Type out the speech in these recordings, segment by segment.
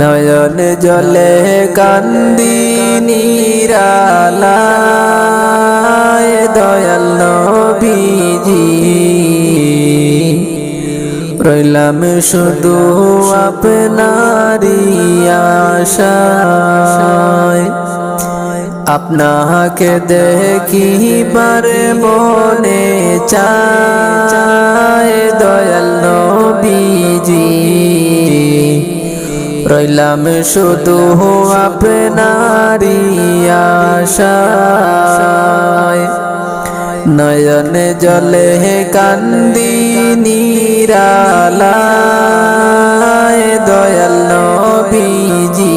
নয়ন জলে কান্দি নিরালায় দয়াল নবীজি। রইলাম শুধু আপনারি আপনাকে দেখিবার মনে চায়। রইলাম শুধু আপনারি আশায়। নয়ন জলে কান্দি নিরালায় দয়াল নবীজি।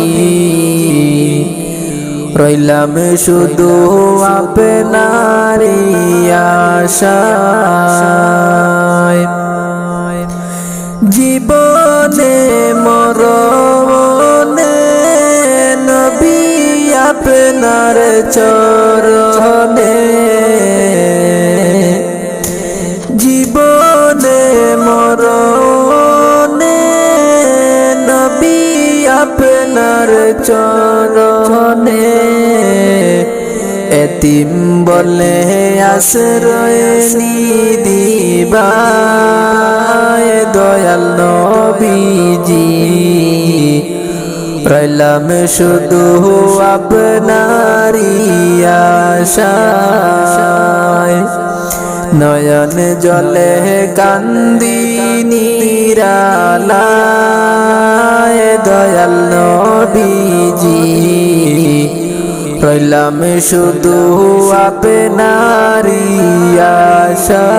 রইলাম শুধু আপনারি আশায়। জীবনে মরণে চরণে জীবনে মরণে নবী আপনার চরণে এতিম বলে আশ্রয় নিদিবায় দয়াল নবীজি। রইলাম শুধু আপনারি আশায় নয়ন জলে কান্দি নিরালায় দয়াল নবীজি রইলাম শুধু আপনারি আশা